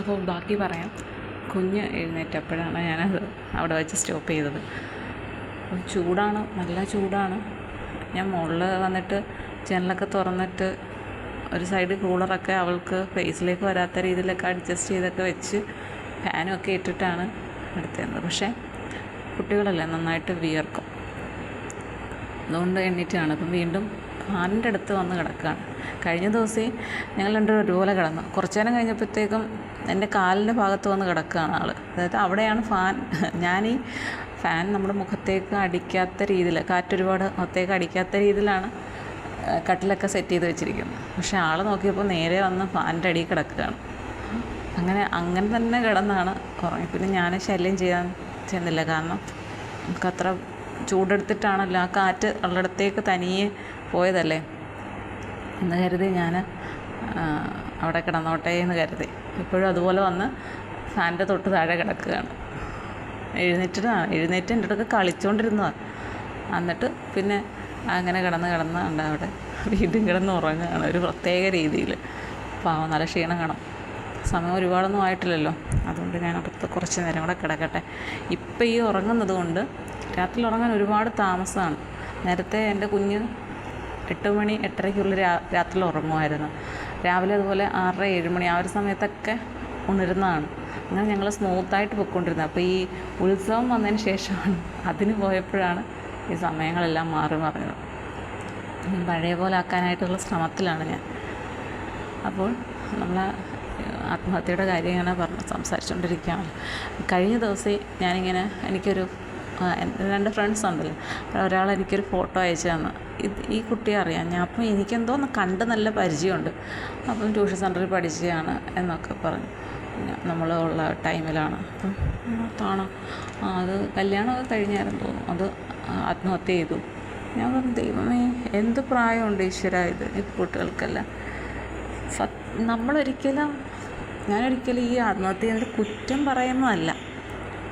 അപ്പോൾ ബാക്കി പറയാം. കുഞ്ഞ് എഴുന്നേറ്റപ്പോഴാണ് ഞാനത് അവിടെ വെച്ച് സ്റ്റോപ്പ് ചെയ്തത്. അപ്പോൾ ചൂടാണ് നല്ല ചൂടാണ്. ഞാൻ മുകളിൽ വന്നിട്ട് ജനലൊക്കെ തുറന്നിട്ട് ഒരു സൈഡ് കൂളറൊക്കെ അവൾക്ക് ഫേസിലേക്ക് വരാത്ത രീതിയിലൊക്കെ അഡ്ജസ്റ്റ് ചെയ്തൊക്കെ വെച്ച് ഫാനും ഒക്കെ ഇട്ടിട്ടാണ് എടുത്തിരുന്നത്. പക്ഷേ കുട്ടികളല്ലേ നന്നായിട്ട് വിയർക്കും. അതുകൊണ്ട് എണ്ണീറ്റാണ്. അപ്പം വീണ്ടും ഫാനിന്റെ അടുത്ത് വന്ന് കിടക്കുകയാണ്. കഴിഞ്ഞ ദിവസം ഞങ്ങൾ രണ്ടുപേരും ഒരുപോലെ കിടന്നു. കുറച്ച് നേരം കഴിഞ്ഞപ്പോഴത്തേക്കും എന്റെ കാലിന്റെ ഭാഗത്ത് വന്ന് കിടക്കുകയാണ് ആൾ അതായത് അവിടെയാണ് ഫാൻ. ഈ ഫാൻ നമ്മുടെ മുഖത്തേക്ക് അടിക്കാത്ത രീതിയിൽ കാറ്റൊരുപാട് മുഖത്തേക്ക് അടിക്കാത്ത രീതിയിലാണ് കട്ടിലൊക്കെ സെറ്റ് ചെയ്ത് വെച്ചിരിക്കുന്നത്. പക്ഷേ ആൾ നോക്കിയപ്പോൾ നേരെ വന്ന് ഫാനിന്റെ അടിയിൽ കിടക്കുകയാണ്. അങ്ങനെ അങ്ങനെ തന്നെ കിടന്നാണ് ഉറങ്ങി പിന്നെ ഞാൻ ശല്യം ചെയ്യാൻ ചെന്നില്ല. കാരണം നമുക്കത്ര ചൂടെടുത്തിട്ടാണല്ലോ ആ കാറ്റ് ഉള്ളിടത്തേക്ക് തനിയെ പോയതല്ലേ? എന്ന് കരുതി ഞാൻ അവിടെ കിടന്നോട്ടെ എന്ന് കരുതി. ഇപ്പോഴും അതുപോലെ വന്ന് ഫാനിന്റെ തൊട്ട് താഴെ കിടക്കുകയാണ്. എഴുന്നേറ്റിട്ടാണ് എഴുന്നേറ്റ് എന്റെ അടുത്ത് കളിച്ചുകൊണ്ടിരുന്നതാണ് എന്നിട്ട് പിന്നെ അങ്ങനെ കിടന്ന് കിടന്ന് അവിടെ വീണ്ടും കിടന്ന് ഉറങ്ങുകയാണ് ഒരു പ്രത്യേക രീതിയിൽ പാവം നല്ല ക്ഷീണം കാണും സമയം ഒരുപാടൊന്നും ആയിട്ടില്ലല്ലോ. അതുകൊണ്ട് ഞാൻ അടുത്ത് കുറച്ച് നേരം കൂടെ കിടക്കട്ടെ. ഇപ്പം ഈ ഉറങ്ങുന്നത് കൊണ്ട് രാത്രി ഉറങ്ങാൻ ഒരുപാട് താമസമാണ്. നേരത്തെ എന്റെ കുഞ്ഞ് എട്ട് മണി എട്ടരയ്ക്കുള്ളിൽ രാ രാത്രി ഉറങ്ങുമായിരുന്നു. രാവിലെ അതുപോലെ ആറര ഏഴ് മണി ആ ഒരു സമയത്തൊക്കെ ഉണരുന്നതാണ്. അങ്ങനെ ഞങ്ങൾ സ്മൂത്തായിട്ട് പൊയ്ക്കൊണ്ടിരുന്നത്. അപ്പോൾ ഈ ഉത്സവം വന്നതിന് ശേഷമാണ് അതിന് പോയപ്പോഴാണ് ഈ സമയങ്ങളെല്ലാം മാറി മറിഞ്ഞത്. പഴയ പോലെ ആക്കാനായിട്ടുള്ള ശ്രമത്തിലാണ് ഞാൻ. അപ്പോൾ നമ്മൾ ആത്മഹത്യയുടെ കാര്യം ഇങ്ങനെ പറഞ്ഞ് സംസാരിച്ചുകൊണ്ടിരിക്കുകയാണ് കഴിഞ്ഞ ദിവസം ഞാനിങ്ങനെ എനിക്കൊരു രണ്ട് ഫ്രണ്ട്സ് ഉണ്ടല്ലോ. ഒരാൾ എനിക്കൊരു ഫോട്ടോ അയച്ചു തന്നു. ഇത് ഈ കുട്ടിയെ അറിയാം. ഞാൻ അപ്പം എനിക്കെന്തോ ഒന്ന് കണ്ട് നല്ല പരിചയമുണ്ട്. അപ്പം ട്യൂഷൻ സെന്ററിൽ പഠിച്ചതാണ് എന്നൊക്കെ പറഞ്ഞു. നമ്മൾ ഉള്ള ടൈമിലാണ് അപ്പം കാണാം. അത് കല്യാണമൊക്കെ കഴിഞ്ഞായിരുന്നു. തോന്നുന്നു അത് ആത്മഹത്യ ചെയ്തു. ഞാൻ പറഞ്ഞു ദൈവമേ എന്ത് പ്രായമുണ്ട് ഈശ്വര ഇത് ഈ കുട്ടികൾക്കെല്ലാം? സത് നമ്മളൊരിക്കലും ഞാനൊരിക്കലും ഈ ആത്മഹത്യ കുറ്റം പറയുന്നതല്ല.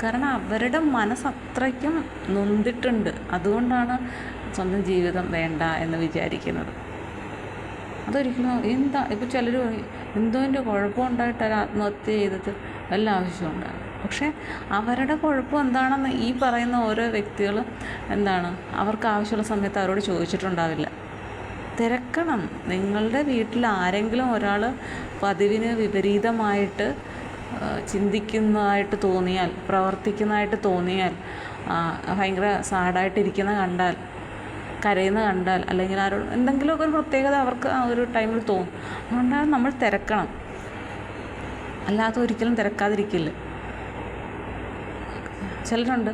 കാരണം അവരുടെ മനസ്സ് അത്രയ്ക്കും നൊന്തിട്ടുണ്ട്. അതുകൊണ്ടാണ് സ്വന്തം ജീവിതം വേണ്ട എന്ന് വിചാരിക്കുന്നത്. അതൊരിക്കലും എന്താ ഇപ്പോൾ ചിലർ എന്തോ എന്റെ കുഴപ്പമുണ്ടായിട്ടാണ് ആത്മഹത്യ ചെയ്തിട്ട് വല്ല ആവശ്യമുണ്ടാകും പക്ഷേ അവരുടെ കുഴപ്പം എന്താണെന്ന് ഈ പറയുന്ന ഓരോ വ്യക്തികൾ എന്താണ് അവർക്ക് ആവശ്യമുള്ള സമയത്ത് അവരോട് ചോദിച്ചിട്ടുണ്ടാവില്ല. തിരക്കണം. നിങ്ങളുടെ വീട്ടിൽ ആരെങ്കിലും ഒരാൾ പതിവിന് വിപരീതമായിട്ട് ചിന്തിക്കുന്നതായിട്ട് തോന്നിയാൽ പ്രവർത്തിക്കുന്നതായിട്ട് തോന്നിയാൽ ഭയങ്കര സാഡായിട്ടിരിക്കുന്ന കണ്ടാൽ കരയുന്ന കണ്ടാൽ അല്ലെങ്കിൽ ആരോട് എന്തെങ്കിലുമൊക്കെ ഒരു പ്രത്യേകത അവർക്ക് ആ ഒരു ടൈമിൽ തോന്നും. അതുകൊണ്ടാണ് നമ്മൾ തിരക്കണം. അല്ലാതെ ഒരിക്കലും തിരക്കാതിരിക്കില്ല ചിലരുണ്ട്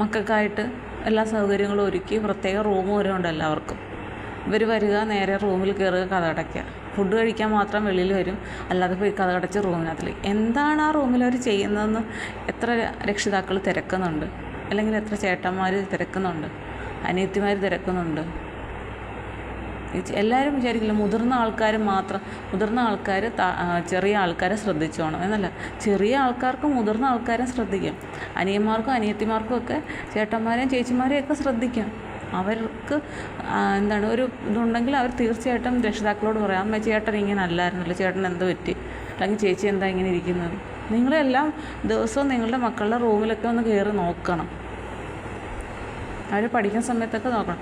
മക്കൾക്കായിട്ട് എല്ലാ സൗകര്യങ്ങളും ഒരുക്കി പ്രത്യേക റൂം വരെ ഉണ്ട് എല്ലാവർക്കും. ഇവർ വരിക നേരെ റൂമിൽ കയറുക കഥ അടയ്ക്കുക. ഫുഡ് കഴിക്കാൻ മാത്രം വെളിയിൽ വരും. അല്ലാതെ പോയി കഥകടച്ച് റൂമിനകത്തിലേക്ക് എന്താണ് ആ റൂമിൽ അവർ ചെയ്യുന്നതെന്ന് എത്ര രക്ഷിതാക്കൾ തിരക്കുന്നുണ്ട്? അല്ലെങ്കിൽ എത്ര ചേട്ടന്മാർ തിരക്കുന്നുണ്ട്? അനിയത്തിമാർ തിരക്കുന്നുണ്ട്? എല്ലാവരും വിചാരിക്കില്ല മുതിർന്ന ആൾക്കാർ മാത്രം മുതിർന്ന ആൾക്കാർ ചെറിയ ആൾക്കാരെ ശ്രദ്ധിച്ചോണം എന്നല്ല. ചെറിയ ആൾക്കാർക്ക് മുതിർന്ന ആൾക്കാരെ ശ്രദ്ധിക്കാം. അനിയന്മാർക്കും അനിയത്തിമാർക്കും ഒക്കെ ചേട്ടന്മാരെയും ചേച്ചിമാരെയും ഒക്കെ ശ്രദ്ധിക്കാം. അവർക്ക് എന്താണ് ഒരു ഇതുണ്ടെങ്കിൽ അവർ തീർച്ചയായിട്ടും രക്ഷിതാക്കളോട് പറയാം അമ്മ ചേട്ടൻ ഇങ്ങനെ അല്ലായിരുന്നല്ലോ ചേട്ടൻ എന്ത് പറ്റി? അല്ലെങ്കിൽ ചേച്ചി എന്താ ഇങ്ങനെ ഇരിക്കുന്നത്? നിങ്ങളെല്ലാം ദിവസവും നിങ്ങളുടെ മക്കളുടെ റൂമിലൊക്കെ ഒന്ന് കയറി നോക്കണം. അവർ പഠിക്കുന്ന സമയത്തൊക്കെ നോക്കണം.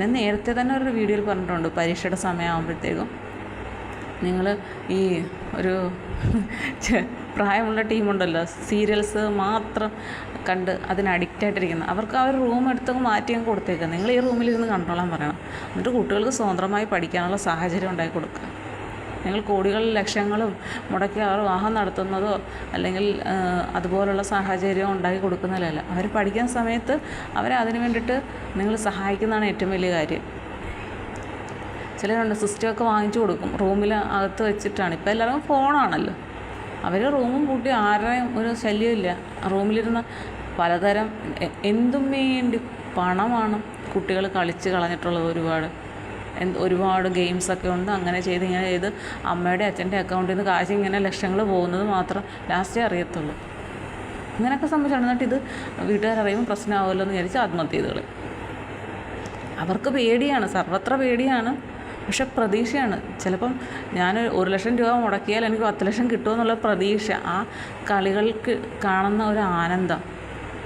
ഞാൻ നേരത്തെ തന്നെ ഒരു വീഡിയോയിൽ പറഞ്ഞിട്ടുണ്ട് പരീക്ഷയുടെ സമയമാകുമ്പോഴത്തേക്കും. നിങ്ങൾ ഈ ഒരു പ്രായമുള്ള ടീമുണ്ടല്ലോ സീരിയൽസ് മാത്രം കണ്ട് അതിന് അഡിക്റ്റ് ആയിട്ടിരിക്കുന്നത് അവർക്ക് അവർ റൂം എടുത്തങ്ങ് അങ്ങ് കൊടുത്തേക്കുക നിങ്ങൾ ഈ റൂമിലിരുന്ന് കണ്ടോളാൻ പറയണം. എന്നിട്ട് കുട്ടികൾക്ക് സ്വതന്ത്രമായി പഠിക്കാനുള്ള സാഹചര്യം ഉണ്ടാക്കി കൊടുക്കുക നിങ്ങൾ കോടികൾ ലക്ഷങ്ങളും മുടക്കി അവർ വാഹനം നടത്തുന്നതോ അല്ലെങ്കിൽ അതുപോലുള്ള സാഹചര്യം ഉണ്ടാക്കി കൊടുക്കുന്നതിലല്ല. അവർ പഠിക്കുന്ന സമയത്ത് അവരെ അതിന് വേണ്ടിയിട്ട് നിങ്ങൾ സഹായിക്കുന്നതാണ് ഏറ്റവും വലിയ കാര്യം. ചിലരുണ്ട് സിസ്റ്റമൊക്കെ വാങ്ങിച്ചു കൊടുക്കും. റൂമിൽ അകത്ത് വെച്ചിട്ടാണ്. ഇപ്പോൾ എല്ലാവർക്കും ഫോണാണല്ലോ അവർ റൂമും പൂട്ടി ആരുടെയും ഒരു ശല്യമില്ല റൂമിലിരുന്ന് പലതരം എന്തും വേണ്ടി പണമാണ് കുട്ടികൾ കളിച്ച് കളഞ്ഞിട്ടുള്ളത് ഒരുപാട്. എന്ത് ഒരുപാട് ഗെയിംസൊക്കെ ഉണ്ട്. അങ്ങനെ ചെയ്ത് ഇങ്ങനെ ചെയ്ത് അമ്മയുടെ അച്ഛന്റെ അക്കൗണ്ടിൽ നിന്ന് കാശ് ഇങ്ങനെ ലക്ഷങ്ങൾ പോകുന്നത് മാത്രം ലാസ്റ്റേ അറിയത്തുള്ളൂ. ഇങ്ങനെയൊക്കെ സംഭവിച്ചാണ്. എന്നിട്ട് ഇത് വീട്ടുകാരറിയുമ്പോൾ പ്രശ്നമാവുമല്ലോ എന്ന് വിചാരിച്ച് ആത്മഹത്യ ചെയ്ത് അവർക്ക് പേടിയാണ്. സർവത്ര പേടിയാണ്. പക്ഷെ പ്രതീക്ഷയാണ്. ചിലപ്പം ഞാൻ ഒരു ലക്ഷം രൂപ മുടക്കിയാൽ എനിക്ക് പത്ത് ലക്ഷം കിട്ടുമെന്നുള്ള പ്രതീക്ഷ. ആ കളികൾക്ക് കാണുന്ന ഒരു ആനന്ദം.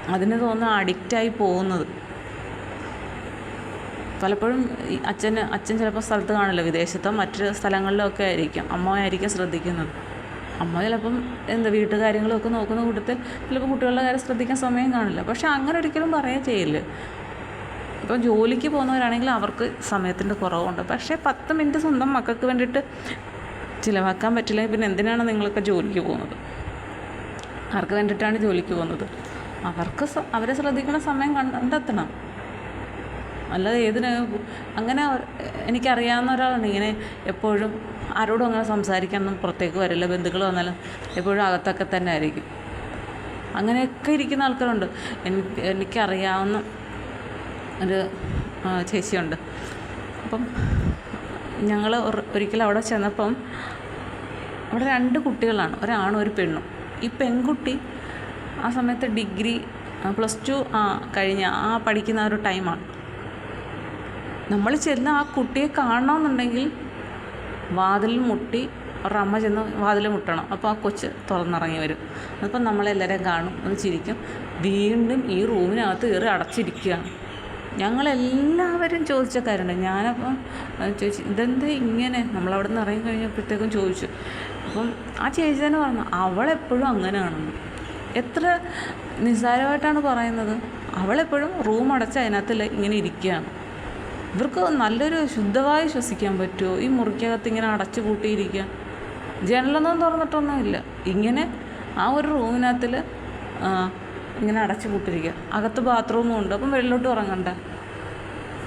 അതിന് തോന്നുന്ന അഡിക്റ്റായി പോകുന്നത്. പലപ്പോഴും അച്ഛന് അച്ഛൻ ചിലപ്പോൾ സ്ഥലത്ത് കാണില്ല. വിദേശത്തോ മറ്റ് സ്ഥലങ്ങളിലൊക്കെ ആയിരിക്കും. അമ്മ ആയിരിക്കും ശ്രദ്ധിക്കുന്നത്. അമ്മ ചിലപ്പം എന്താ വീട്ടുകാര്യങ്ങളൊക്കെ നോക്കുന്ന കൂട്ടത്തിൽ ചിലപ്പോൾ കുട്ടികളുടെ കാര്യം ശ്രദ്ധിക്കാൻ സമയം കാണില്ല. പക്ഷെ അങ്ങനെ ഒരിക്കലും പറയുക ചെയ്യില്ല. ഇപ്പം ജോലിക്ക് പോകുന്നവരാണെങ്കിൽ അവർക്ക് സമയത്തിന്റെ കുറവുണ്ട്. പക്ഷേ പത്ത് മിനിറ്റ് സ്വന്തം മക്കൾക്ക് വേണ്ടിയിട്ട് ചിലവാക്കാൻ പറ്റില്ലെങ്കിൽ പിന്നെ എന്തിനാണ് നിങ്ങളൊക്കെ ജോലിക്ക് പോകുന്നത്? ആർക്ക് വേണ്ടിയിട്ടാണ് ജോലിക്ക് പോകുന്നത്? അവർക്ക് അവരെ ശ്രദ്ധിക്കുന്ന സമയം കണ്ടെത്തണം. അല്ലാതെ ഏതിന് അങ്ങനെ എനിക്കറിയാവുന്ന ഒരാളാണ് ഇങ്ങനെ എപ്പോഴും ആരോടും അങ്ങനെ സംസാരിക്കാനൊന്നും പുറത്തേക്ക് വരില്ല. ബന്ധുക്കൾ വന്നാലും എപ്പോഴും അകത്തൊക്കെ തന്നെ ആയിരിക്കും. അങ്ങനെയൊക്കെ ഇരിക്കുന്ന ആൾക്കാരുണ്ട്. എനിക്ക് എനിക്കറിയാവുന്ന ഒരു ചേച്ചിയുണ്ട്. അപ്പം ഞങ്ങൾ ഒരിക്കലും അവിടെ ചെന്നപ്പം അവിടെ രണ്ട് കുട്ടികളാണ്. ഒരാണും ഒരു പെണ്ണും. ഈ പെൺകുട്ടി ആ സമയത്ത് ഡിഗ്രി പ്ലസ് ടു ആ കഴിഞ്ഞ ആ പഠിക്കുന്ന ഒരു ടൈമാണ്. നമ്മൾ ചെന്ന് ആ കുട്ടിയെ കാണണമെന്നുണ്ടെങ്കിൽ വാതിൽ മുട്ടി അമ്മ ചെന്ന് വാതിൽ മുട്ടണം. അപ്പോൾ ആ കൊച്ച് തുറന്നിറങ്ങി വരും. അപ്പം നമ്മളെല്ലാവരെയും കാണും ഒന്ന് ചിരിക്കും. വീണ്ടും ഈ റൂമിനകത്ത് കയറി അടച്ചിരിക്കുകയാണ്. ഞങ്ങളെല്ലാവരും ചോദിച്ച കാര്യമുണ്ട്. ഞാനപ്പം ചോദിച്ചു ഇതെന്ത് ഇങ്ങനെ? നമ്മളവിടെ നിന്ന് ഇറങ്ങി കഴിഞ്ഞപ്പോഴത്തേക്കും ചോദിച്ചു. അപ്പം ആ ചേച്ചി തന്നെ പറഞ്ഞു അവളെപ്പോഴും അങ്ങനെയാണെന്ന്. എത്ര നിസ്സാരമായിട്ടാണ് പറയുന്നത്? അവളെപ്പോഴും റൂം അടച്ച് അതിനകത്ത് ഇങ്ങനെ ഇരിക്കുകയാണ്. ഇവർക്ക് നല്ലൊരു ശുദ്ധവായു ശ്വസിക്കാൻ പറ്റുമോ? ഈ മുറിക്കകത്ത് ഇങ്ങനെ അടച്ചു കൂട്ടിയിരിക്കുക. ജനലൊന്നും തുറന്നിട്ടൊന്നുമില്ല ഇങ്ങനെ ആ ഒരു റൂമിനകത്തിൽ ഇങ്ങനെ അടച്ചു കൂട്ടിരിക്കുക. അകത്ത് ബാത്റൂമും ഉണ്ട്. അപ്പം വെള്ളിലോട്ട് ഉറങ്ങണ്ട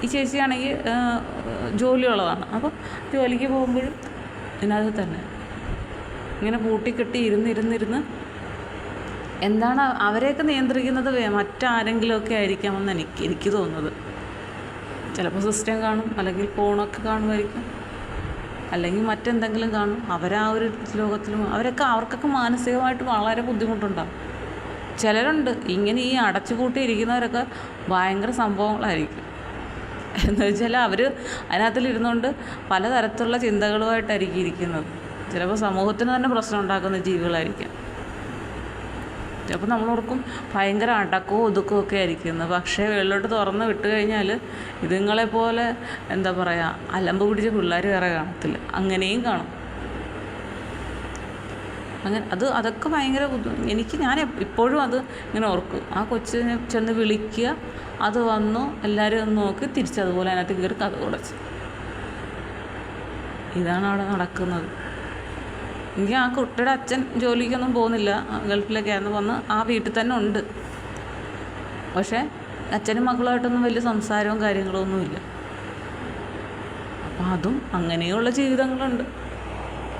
ഈ ചേച്ചിയാണെങ്കിൽ ജോലിയുള്ളതാണ്. അപ്പം ജോലിക്ക് പോകുമ്പോഴും ഇതിനകത്ത് തന്നെ. ഇങ്ങനെ പൂട്ടിക്കെട്ടി ഇരുന്നിരുന്നിരുന്ന് എന്താണ് അവരെയൊക്കെ നിയന്ത്രിക്കുന്നത് മറ്റാരെങ്കിലുമൊക്കെ ആയിരിക്കാമെന്ന് എനിക്ക് എനിക്ക് തോന്നുന്നത്. ചിലപ്പോൾ സിസ്റ്റം കാണും അല്ലെങ്കിൽ ഫോണൊക്കെ കാണുമായിരിക്കും. അല്ലെങ്കിൽ മറ്റെന്തെങ്കിലും കാണും. അവരാ ഒരു ലോകത്തിലും അവരൊക്കെ അവർക്കൊക്കെ മാനസികമായിട്ട് വളരെ ബുദ്ധിമുട്ടുണ്ടാകും ചിലരുണ്ട് ഇങ്ങനെ ഈ അടച്ചുപൂട്ടി ഇരിക്കുന്നവരൊക്കെ ഭയങ്കര സംഭവങ്ങളായിരിക്കും. എന്ന് വെച്ചാൽ അവർ അതിനകത്തിലിരുന്നുകൊണ്ട് പലതരത്തിലുള്ള ചിന്തകളുമായിട്ടായിരിക്കും ഇരിക്കുന്നത്. ചിലപ്പോൾ സമൂഹത്തിന് തന്നെ പ്രശ്നം ഉണ്ടാക്കുന്ന ജീവികളായിരിക്കും. ചിലപ്പോൾ നമ്മളോർക്കും ഭയങ്കര അടക്കവും ഒതുക്കവും ഒക്കെ ആയിരിക്കുന്നത് പക്ഷേ വെള്ളോട്ട് തുറന്ന് വിട്ട് കഴിഞ്ഞാൽ ഇതുങ്ങളെ പോലെ എന്താ പറയുക അലമ്പ് പിടിച്ച പിള്ളേർ വേറെ കാണത്തില്ല. അങ്ങനെയും കാണും. അങ്ങനെ അത് അതൊക്കെ ഭയങ്കര എനിക്ക് ഞാൻ ഇപ്പോഴും അത് ഇങ്ങനെ ഓർക്കും. ആ കൊച്ചിനെ ചെന്ന് വിളിക്കുക അത് വന്നു എല്ലാവരും ഒന്ന് നോക്കി തിരിച്ചതുപോലെ അതിനകത്ത് കയറി കഥ കുടച്ച് ഇതാണ് അവിടെ നടക്കുന്നത്. എനിക്ക് ആ കുട്ടിയുടെ അച്ഛൻ ജോലിക്കൊന്നും പോകുന്നില്ല. ഗൾഫിലൊക്കെയാണ് വന്ന് ആ വീട്ടിൽ തന്നെ ഉണ്ട്. പക്ഷേ അച്ഛനും മക്കളുമായിട്ടൊന്നും വലിയ സംസാരവും കാര്യങ്ങളൊന്നും ഇല്ല. അപ്പം അതും അങ്ങനെയുള്ള ജീവിതങ്ങളുണ്ട്.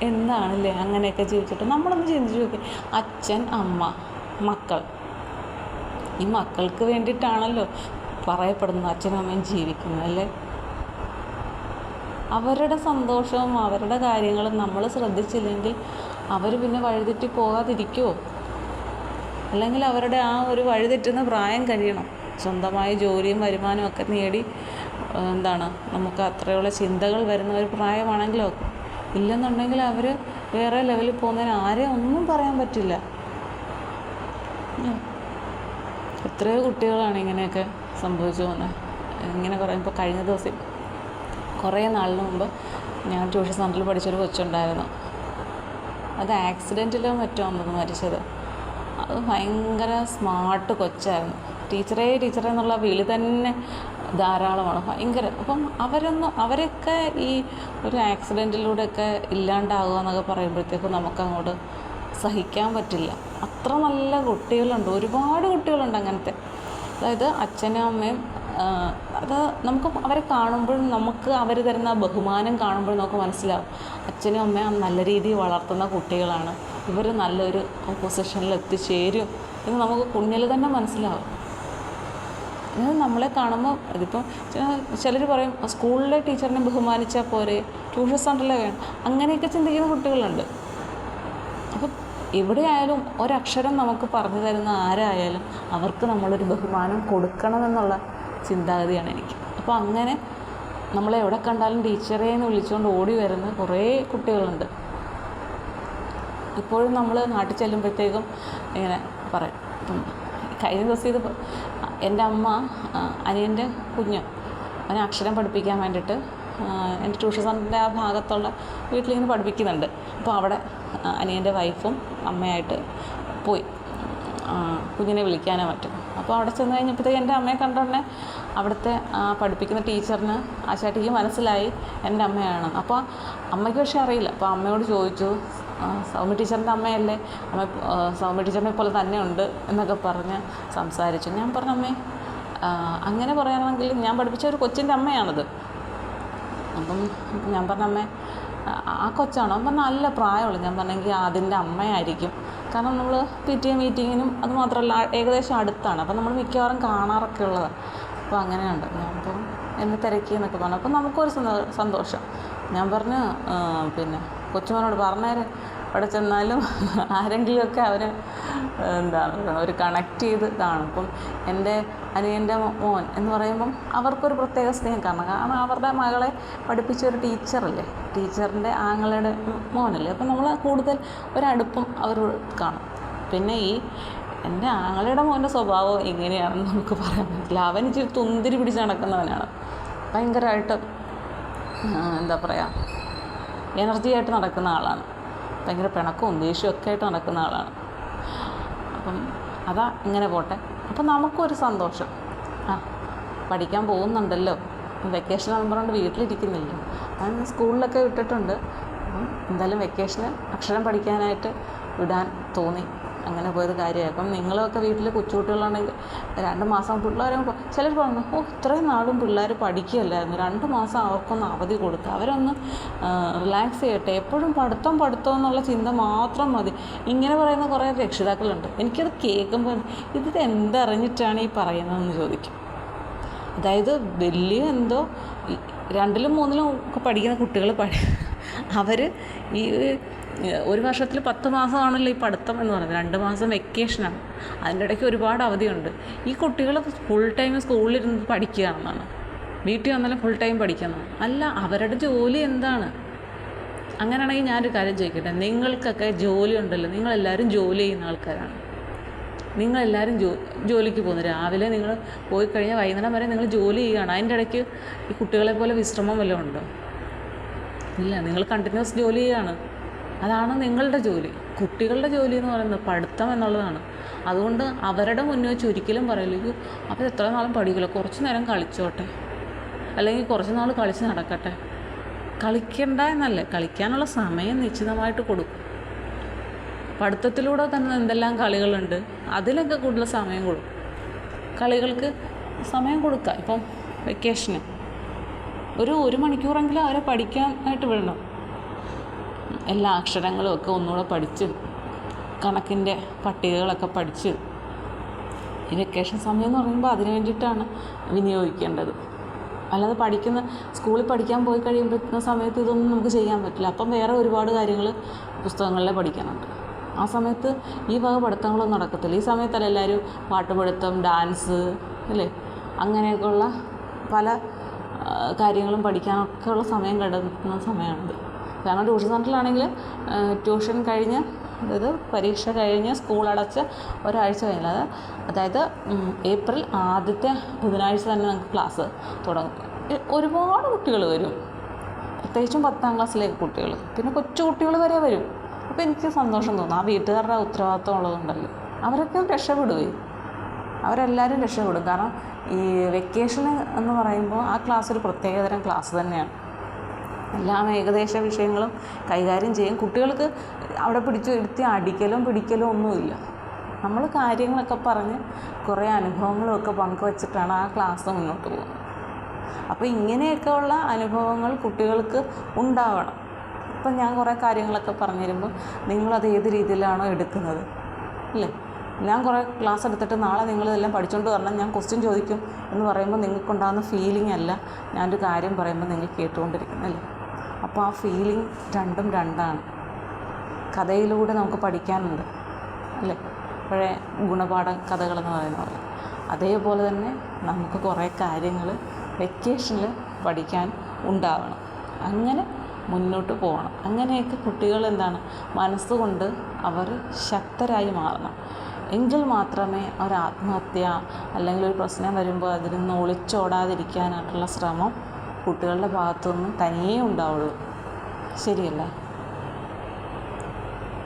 എന്താണല്ലേ അങ്ങനെയൊക്കെ ജീവിച്ചിട്ട്? നമ്മളൊന്ന് ചിന്തിച്ച് നോക്കി. അച്ഛൻ അമ്മ മക്കൾ. ഈ മക്കൾക്ക് വേണ്ടിയിട്ടാണല്ലോ പറയപ്പെടുന്നത് അച്ഛനും അമ്മയും ജീവിക്കുന്നത് അല്ലേ? അവരുടെ സന്തോഷവും അവരുടെ കാര്യങ്ങളും നമ്മൾ ശ്രദ്ധിച്ചില്ലെങ്കിൽ അവർ പിന്നെ വഴിതെറ്റി പോകാതിരിക്കുമോ അല്ലെങ്കിൽ അവരുടെ ആ ഒരു വഴിതെറ്റുന്ന പ്രായം കഴിയണം. സ്വന്തമായ ജോലിയും വരുമാനവും ഒക്കെ നേടി എന്താണ് നമുക്ക് അത്രയുള്ള ചിന്തകൾ വരുന്ന ഒരു പ്രായമാണെങ്കിലോ? ഇല്ലെന്നുണ്ടെങ്കിൽ അവർ വേറെ ലെവലിൽ പോകുന്നതിന് ആരെയും ഒന്നും പറയാൻ പറ്റില്ല. എത്രയോ കുട്ടികളാണ് ഇങ്ങനെയൊക്കെ സംഭവിച്ചു പോകുന്നത്. ഇങ്ങനെ പറയുമ്പോൾ കഴിഞ്ഞ ദിവസം കുറേ നാളിന് മുമ്പ് ഞാൻ ട്യൂഷൻ സെന്ററിൽ പഠിച്ചൊരു കൊച്ചുണ്ടായിരുന്നു. അത് ആക്സിഡന്റിലോ മറ്റോ വന്നത് മരിച്ചത്. അത് ഭയങ്കര സ്മാർട്ട് കൊച്ചായിരുന്നു. ടീച്ചറേ ടീച്ചറേ എന്നുള്ള വിളി തന്നെ ധാരാളമാണ് ഭയങ്കര. അപ്പം അവരൊന്നും അവരൊക്കെ ഈ ഒരു ആക്സിഡന്റിലൂടെയൊക്കെ ഇല്ലാണ്ടാകുക എന്നൊക്കെ പറയുമ്പോഴത്തേക്കും നമുക്കങ്ങോട്ട് സഹിക്കാൻ പറ്റില്ല. അത്ര നല്ല കുട്ടികളുണ്ട്. ഒരുപാട് കുട്ടികളുണ്ട് അങ്ങനത്തെ. അതായത് അച്ഛനും അമ്മയും അത് നമുക്ക് അവരെ കാണുമ്പോഴും നമുക്ക് അവർ തരുന്ന ബഹുമാനം കാണുമ്പോഴും നമുക്ക് മനസ്സിലാവും. അച്ഛനും അമ്മയും നല്ല രീതിയിൽ വളർത്തുന്ന കുട്ടികളാണ്. ഇവർ നല്ലൊരു പൊസിഷനിൽ എത്തിച്ചേരും എന്ന് നമുക്ക് കുഞ്ഞിൽ തന്നെ മനസ്സിലാവും. ഇത് നമ്മളെ കാണുമ്പോൾ ഇതിപ്പം ചിലർ പറയും സ്കൂളിലെ ടീച്ചറിനെ ബഹുമാനിച്ചാൽ പോരെ? ട്യൂഷൻ സെന്ററിലെ വേണം. അങ്ങനെയൊക്കെ ചിന്തിക്കുന്ന കുട്ടികളുണ്ട്. അപ്പം എവിടെയായാലും ഒരക്ഷരം നമുക്ക് പറഞ്ഞു തരുന്ന ആരായാലും അവർക്ക് നമ്മളൊരു ബഹുമാനം കൊടുക്കണമെന്നുള്ള ചിന്താഗതിയാണ് എനിക്ക്. അപ്പോൾ അങ്ങനെ നമ്മളെ എവിടെ കണ്ടാലും ടീച്ചറെ എന്ന് വിളിച്ചുകൊണ്ട് ഓടി വരുന്ന കുറേ കുട്ടികളുണ്ട്. ഇപ്പോഴും നമ്മൾ നാട്ടിൽ ചെല്ലുമ്പോഴത്തേക്കും ഇങ്ങനെ പറയും. കഴിഞ്ഞ ദിവസം ഇത് എന്റെ അമ്മ അനിയന്റെ കുഞ്ഞ് അവനെ അക്ഷരം പഠിപ്പിക്കാൻ വേണ്ടിയിട്ട് എന്റെ ട്യൂഷൻ സെന്ററിന്റെ ആ ഭാഗത്തുള്ള വീട്ടിലിങ്ങനെ പഠിപ്പിക്കുന്നുണ്ട്. അപ്പോൾ അവിടെ അനിയന്റെ വൈഫും അമ്മയായിട്ട് പോയി. കുഞ്ഞിനെ വിളിക്കാനോ മറ്റും അപ്പോൾ അവിടെ ചെന്ന് കഴിഞ്ഞപ്പോഴത്തേക്ക് എന്റെ അമ്മയെ കണ്ടോടനെ അവിടുത്തെ പഠിപ്പിക്കുന്ന ടീച്ചറിന് ആ ചേട്ടിക്ക് മനസ്സിലായി എന്റെ അമ്മയാണ്. അപ്പോൾ അമ്മയ്ക്ക് പക്ഷേ അറിയില്ല. അപ്പോൾ അമ്മയോട് ചോദിച്ചു സൗമ്യ ടീച്ചറിന്റെ അമ്മയല്ലേ? അമ്മ സൗമ്യ ടീച്ചറിനെ പോലെ തന്നെ ഉണ്ട് എന്നൊക്കെ പറഞ്ഞ് സംസാരിച്ചു. ഞാൻ പറഞ്ഞു അമ്മേ അങ്ങനെ പറയുകയാണെങ്കിൽ ഞാൻ പഠിപ്പിച്ച ഒരു കൊച്ചിന്റെ അമ്മയാണത്. അപ്പം ഞാൻ പറഞ്ഞ അമ്മേ ആ കൊച്ചാണോ? അപ്പം നല്ല പ്രായമുള്ളൂ. ഞാൻ പറഞ്ഞെങ്കിൽ അതിന്റെ അമ്മയായിരിക്കും. കാരണം നമ്മൾ പി ടി എ മീറ്റിങ്ങിനും അതുമാത്രമല്ല ഏകദേശം അടുത്താണ്. അപ്പം നമ്മൾ മിക്കവാറും കാണാറൊക്കെ ഉള്ളതാണ്. അപ്പോൾ അങ്ങനെയുണ്ട്. ഞാൻ അപ്പം എന്നെ തിരക്കി എന്നൊക്കെ പറഞ്ഞു. അപ്പം നമുക്കൊരു സന്തോ- സന്തോഷം. ഞാൻ പറഞ്ഞു പിന്നെ കൊച്ചുമോനോട് പറഞ്ഞേരെ അവിടെ ചെന്നാലും ആരെങ്കിലുമൊക്കെ അവന് എന്താണ് ഒരു കണക്ട് ചെയ്ത് കാണും. അപ്പം എന്റെ അനിയന്റെ മോൻ എന്ന് പറയുമ്പം അവർക്കൊരു പ്രത്യേക സ്നേഹം. കാരണം കാരണം അവരുടെ മകളെ പഠിപ്പിച്ച ഒരു ടീച്ചറല്ലേ? ടീച്ചറിന്റെ ആങ്ങളുടെ മോനല്ലേ? അപ്പം നമ്മൾ കൂടുതൽ ഒരടുപ്പം അവർ കാണും. പിന്നെ ഈ എന്റെ ആങ്ങളുടെ മോന്റെ സ്വഭാവം എങ്ങനെയാണെന്ന് നമുക്ക് പറയാൻ പറ്റില്ല. അവൻ ഇച്ചിരി തുന്തിരി പിടിച്ച് നടക്കുന്നവനാണ്. ഭയങ്കരമായിട്ട് എന്താ പറയുക എനർജി ആയിട്ട് നടക്കുന്ന ആളാണ്. ഭയങ്കര പിണക്കവും ദേഷ്യവും ഒക്കെ ആയിട്ട് നടക്കുന്ന ആളാണ്. അപ്പം അതാ ഇങ്ങനെ പോട്ടെ. അപ്പം നമുക്കൊരു സന്തോഷം. ആ പഠിക്കാൻ പോകുന്നുണ്ടല്ലോ. വെക്കേഷൻ ആണെന്ന് പറഞ്ഞുകൊണ്ട് അത് ഞാൻ സ്കൂളിലൊക്കെ വിട്ടിട്ടുണ്ട്. അപ്പം എന്തായാലും വെക്കേഷന് അക്ഷരം പഠിക്കാനായിട്ട് വിടാൻ തോന്നി. അങ്ങനെ പോയത് കാര്യമായി. അപ്പം നിങ്ങളൊക്കെ വീട്ടിൽ കൊച്ചുകുട്ടികളാണെങ്കിൽ രണ്ട് മാസം പിള്ളേരെ ചിലർ പറഞ്ഞു ഓ ഇത്രയും നാളും പിള്ളേർ പഠിക്കുകയല്ലായിരുന്നു. രണ്ട് മാസം അവർക്കൊന്ന് അവധി കൊടുക്കുക അവരൊന്ന് റിലാക്സ് ചെയ്യട്ടെ. എപ്പോഴും പഠിത്തം പഠിത്തം എന്നുള്ള ചിന്ത മാത്രം മതി. ഇങ്ങനെ പറയുന്ന കുറേ രക്ഷിതാക്കളുണ്ട്. എനിക്കത് കേൾക്കുമ്പോൾ ഇത് എന്തറിഞ്ഞിട്ടാണ് ഈ പറയുന്നതെന്ന് ചോദിക്കും. അതായത് വലിയ എന്തോ രണ്ടിലും മൂന്നിലും ഒക്കെ പഠിക്കുന്ന കുട്ടികൾ പഠി അവർ ഈ ഒരു വർഷത്തിൽ പത്ത് മാസമാണല്ലോ ഈ പഠിത്തം എന്ന് പറയുന്നത്. രണ്ട് മാസം വെക്കേഷനാണ്. അതിന്റെ ഇടയ്ക്ക് ഒരുപാട് അവധിയുണ്ട്. ഈ കുട്ടികൾ ഫുൾ ടൈം സ്കൂളിലിരുന്ന് എന്നാണ്. വീട്ടിൽ വന്നാലും ഫുൾ ടൈം പഠിക്കുന്നതാണ് അല്ല അവരുടെ ജോലി എന്താണ്? അങ്ങനെയാണെങ്കിൽ ഞാനൊരു കാര്യം ചോദിക്കട്ടെ. നിങ്ങൾക്കൊക്കെ ജോലി ഉണ്ടല്ലോ. നിങ്ങളെല്ലാവരും ജോലി ചെയ്യുന്ന ആൾക്കാരാണ്. നിങ്ങളെല്ലാവരും ജോ ജോലിക്ക് പോകുന്നു. രാവിലെ നിങ്ങൾ പോയി കഴിഞ്ഞാൽ വൈകുന്നേരം വരെ നിങ്ങൾ ജോലി ചെയ്യുകയാണ്. അതിന്റെ ഇടയ്ക്ക് ഈ കുട്ടികളെ പോലെ വിശ്രമം വല്ലതും ഉണ്ടോ? ഇല്ല നിങ്ങൾ കണ്ടിന്യൂസ് ജോലി ചെയ്യുകയാണ്. അതാണ് നിങ്ങളുടെ ജോലി. കുട്ടികളുടെ ജോലി എന്ന് പറയുന്നത് പഠിത്തം എന്നുള്ളതാണ്. അതുകൊണ്ട് അവരുടെ മുന്നിൽ വെച്ച് ഒരിക്കലും പറയില്ല "അയ്യോ അപ്പോൾ എത്ര നാളും പഠിക്കില്ല കുറച്ച് നേരം കളിച്ചോട്ടെ. അല്ലെങ്കിൽ കുറച്ച് നാൾ കളിച്ച് നടക്കട്ടെ. കളിക്കണ്ട എന്നല്ലേ കളിക്കാനുള്ള സമയം നിശ്ചിതമായിട്ട് കൊടുക്കും. പഠിത്തത്തിലൂടെ തന്നെ എന്തെല്ലാം കളികളുണ്ട് അതിലൊക്കെ കൂടുതൽ സമയം കൊടുക്കും. കളികൾക്ക് സമയം കൊടുക്കുക ഇപ്പം വെക്കേഷന് ഒരു ഒരു മണിക്കൂറെങ്കിലും അവരെ പഠിക്കാനായിട്ട് വിടണം. എല്ലാ അക്ഷരങ്ങളും ഒക്കെ ഒന്നുകൂടെ പഠിച്ച് കണക്കിന്റെ പട്ടികകളൊക്കെ പഠിച്ച് ഈ വെക്കേഷൻ സമയം എന്ന് പറയുമ്പോൾ അതിന് വേണ്ടിയിട്ടാണ് വിനിയോഗിക്കേണ്ടത്. അല്ലാതെ പഠിക്കുന്ന സ്കൂളിൽ പഠിക്കാൻ പോയി കഴിയുമ്പോഴത്തെ സമയത്ത് ഇതൊന്നും നമുക്ക് ചെയ്യാൻ പറ്റില്ല. അപ്പം വേറെ ഒരുപാട് കാര്യങ്ങൾ പുസ്തകങ്ങളിലെ പഠിക്കാനുണ്ട്. ആ സമയത്ത് ഈ വക പഠിത്തങ്ങളൊന്നും നടക്കത്തില്ല. ഈ സമയത്തല്ല എല്ലാവരും പാട്ട് പഠിത്തം ഡാൻസ് അല്ലേ? അങ്ങനെയൊക്കെയുള്ള പല കാര്യങ്ങളും പഠിക്കാനൊക്കെ ഉള്ള സമയം കണ്ടെത്തുന്ന സമയമാണിത് കാരണം ട്യൂഷൻ സെന്ററിലാണെങ്കിൽ ട്യൂഷൻ കഴിഞ്ഞ് അതായത് പരീക്ഷ കഴിഞ്ഞ് സ്കൂൾ അടച്ച് ഒരാഴ്ച കഴിഞ്ഞാൽ അതായത് ഉം, ഏപ്രിൽ ആദ്യത്തെ ബുധനാഴ്ച തന്നെ നമുക്ക് ക്ലാസ് തുടങ്ങും. ഒരുപാട് കുട്ടികൾ വരും. പ്രത്യേകിച്ചും പത്താം ക്ലാസ്സിലേക്ക് കുട്ടികൾ. പിന്നെ കൊച്ചു കുട്ടികൾ വരെ വരും. അപ്പോൾ എനിക്ക് സന്തോഷം തോന്നും. ആ വീട്ടുകാരുടെ ഉത്തരവാദിത്വം ഉള്ളതുകൊണ്ടല്ലോ. അവരൊക്കെ രക്ഷപ്പെടുകയും അവരെല്ലാവരും രക്ഷപ്പെടും. കാരണം ഈ വെക്കേഷൻ എന്ന് പറയുമ്പോൾ ആ ക്ലാസ് ഒരു പ്രത്യേകതരം ക്ലാസ് തന്നെയാണ്. എല്ലാം ഏകദേശ വിഷയങ്ങളും കൈകാര്യം ചെയ്യും. കുട്ടികൾക്ക് അവിടെ പിടിച്ചു ഇരുത്തി അടിക്കലും പിടിക്കലും ഒന്നുമില്ല. നമ്മൾ കാര്യങ്ങളൊക്കെ പറഞ്ഞ് കുറേ അനുഭവങ്ങളും ഒക്കെ പങ്കുവച്ചിട്ടാണ് ആ ക്ലാസ് മുന്നോട്ട് പോകുന്നത്. അപ്പോൾ ഇങ്ങനെയൊക്കെ ഉള്ള അനുഭവങ്ങൾ കുട്ടികൾക്ക് ഉണ്ടാവണം. ഇപ്പം ഞാൻ കുറേ കാര്യങ്ങളൊക്കെ പറഞ്ഞു തരുമ്പോൾ നിങ്ങളത് ഏത് രീതിയിലാണോ എടുക്കുന്നത്? അല്ലേ? ഞാൻ കുറേ ക്ലാസ് എടുത്തിട്ട് നാളെ നിങ്ങളിതെല്ലാം പഠിച്ചുകൊണ്ട് വരണം. ഞാൻ ക്വസ്റ്റ്യൻ ചോദിക്കും എന്ന് പറയുമ്പോൾ നിങ്ങൾക്കുണ്ടാകുന്ന ഫീലിംഗ് അല്ല ഞാനൊരു കാര്യം പറയുമ്പോൾ നിങ്ങൾ കേട്ടുകൊണ്ടിരിക്കുന്നല്ലേ അപ്പോൾ ആ ഫീലിംഗ് രണ്ടും രണ്ടാണ്. കഥയിലൂടെ നമുക്ക് പഠിക്കാനുണ്ട് അല്ലേ? പഴയ ഗുണപാഠ കഥകളെന്ന് പറയുന്ന പോലെ. അതേപോലെ തന്നെ നമുക്ക് കുറേ കാര്യങ്ങൾ വെക്കേഷനിൽ പഠിക്കാൻ ഉണ്ടാവണം. അങ്ങനെ മുന്നോട്ട് പോകണം അങ്ങനെയൊക്കെ കുട്ടികൾ എന്താണ്? മനസ്സുകൊണ്ട് അവർ ശക്തരായി മാറണം. എങ്കിൽ മാത്രമേ ഒരു ആത്മഹത്യ അല്ലെങ്കിൽ ഒരു പ്രശ്നം വരുമ്പോൾ അതിൽ നിന്ന് ഒളിച്ചോടാതിരിക്കാനായിട്ടുള്ള ശ്രമം കുട്ടികളുടെ ഭാഗത്തുനിന്ന് തനിയേ ഉണ്ടാവുള്ളൂ. ശരിയല്ലേ.